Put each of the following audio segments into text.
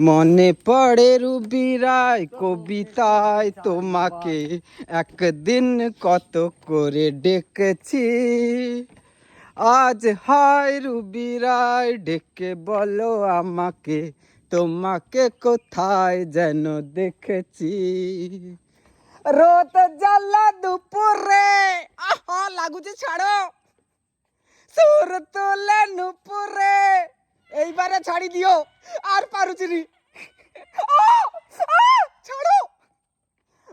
মনে পড়ে রুবি রায় কবিতায় তোমাকে। একদিন কত করে ডেকেছি। আজ হায় রুবি রায় ডেকে বলো আমাকে, তোমাকে কোথায় যেন দেখেছি। রোদ জ্বালা দুপুরে, আহা, লাগুছে ছাড়ো। সুর তোলে নুপুরে, এইবারে ছাড়ি দিও। আর পারুছি নি আহ! আহ! ছাড়ো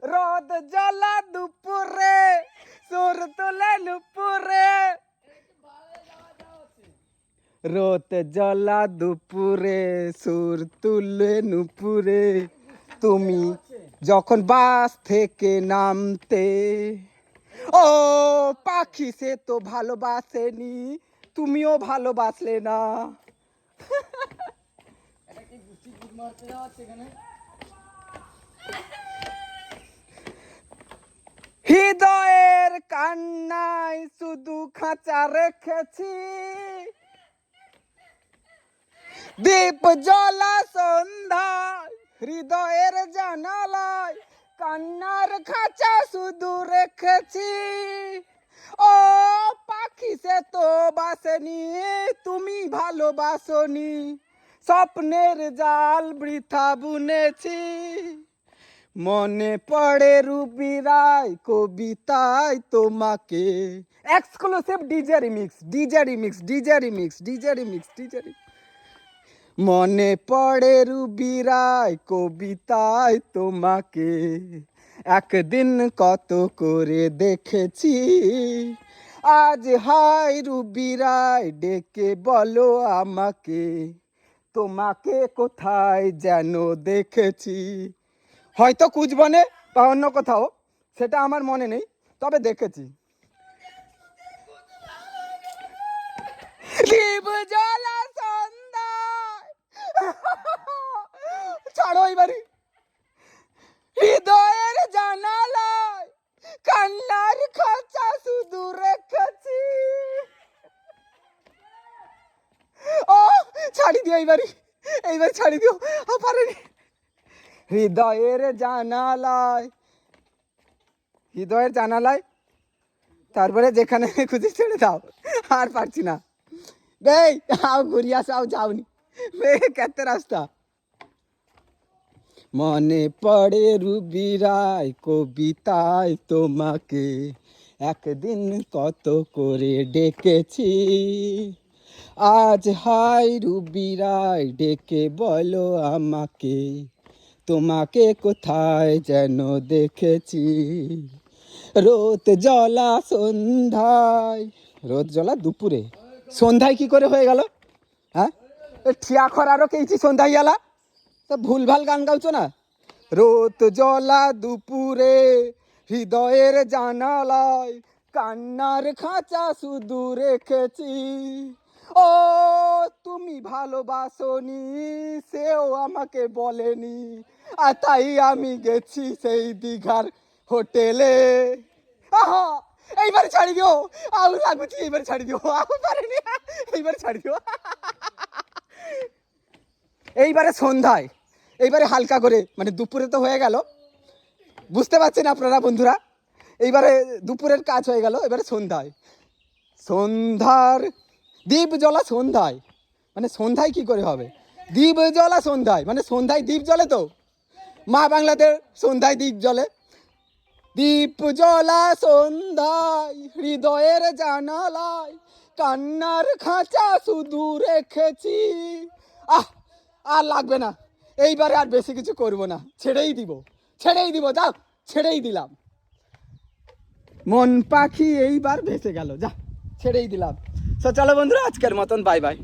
রোদ জ্বালা দুপুরে, সুর তোলে নুপুরে রোদ জ্বালা দুপুরে, সুর তুলে নুপুরে তুমি যখন বাস থেকে নামতে, ও পাখি সে তো ভালোবাসেনি, তুমিও ভালোবাসলে না হৃদয়ের কান্নায় শুধু খাঁচা রেখেছি। দীপ জ্বলা সন্ধ্যায়, হৃদয়ের জানালায় কান্নার খাঁচা শুধু রেখেছি। ও পাখি, সে তো বাসেনি, তুমি ভালোবাসনি। স্বপ্নের জাল বৃথা বুনেছি। মনে পড়ে রুবি রায় কবিতায় তোমাকে। Exclusive DJ remix DJ remix DJ remix DJ remix DJ মনে পড়ে রুবি রায় কবিতায় তোমাকে। একদিন কত করে দেখেছি। আজ হাই রুবি রায়, ডেকে বলো আমাকে। তোমাকে কোথায় যেন দেখেছি? হয়তো কুচবনে বা অন্য কোথাও, সেটা আমার মনে নেই, তবে দেখেছি। ছাড়ো এবারে। হৃদয়ের জানালায় কান্নার খাঁচা শুধু রেখেছি ও ছাড়ি দিও এইবারে এইবার ছাড়ি দিও। পারেনি। হৃদয়ের জানালায় হৃদয়ের জানালায়, তারপরে যেখানে খুঁজে ছেড়ে দাও। আর পারছি না। বেই, আও আসো, আও যাওনি। বে কেতে রাস্তা। মনে পড়ে রুবি রায় কবিতায় তোমাকে। একদিন কত করে ডেকেছি। আজ হাই রুবি রায় ডেকে বলো আমাকে, তোমাকে কোথায় যেন দেখেছি। রোদ জলা সন্ধ্যায়, রোদ জলা দুপুরে। সন্ধ্যায় কি করে হয়ে গেল? হ্যাঁ? ঠিয়া খরারও কেছি সন্ধ্যায় গেলা তো ভুলভাল গান গাউছো না? রোদ জলা দুপুরে, হৃদয়ের জানালায় কান্নার খাঁচা শুধু রেখেছি। ও, তুমি ভালোবাসনি, সেও আমাকে বলেনি, আর তাই আমি গেছি সেই দীঘার হোটেলে। এইবার ছাড়ি দিও আউ লাগুছি এইবার ছাড়ি দিও আউ পারেনি, এইবার ছাড়ি দিও এইবারে সন্ধ্যায়, এইবারে হালকা করে মানে দুপুরে তো হয়ে গেল। বুঝতে পারছেন আপনারা বন্ধুরা? এইবারে দুপুরের কাজ হয়ে গেল, এবারে সন্ধ্যায়। সন্ধ্যার দ্বীপ জ্বলা সন্ধ্যায়। মানে সন্ধ্যায় কি করে হবে? দ্বীপ জ্বলা সন্ধ্যায়। মানে সন্ধ্যায় দ্বীপ জ্বলে তো? মা বাংলাতে সন্ধ্যায় দ্বীপ জ্বলে। দীপ জ্বলা সন্ধ্যায় হৃদয়ের জানালায় কান্নার খাঁচা শুধু রেখেছি। আহ, আর লাগবে না। এইবারে আর বেশি কিছু করব না। ছেড়েই দিব। ছেড়েই দিব যাও ছেড়েই দিলাম। মন পাখি এইবার ভেসে গেল। যা, ছেড়েই দিলাম। তো চলো বন্ধুরা আজকের মতন বাই বাই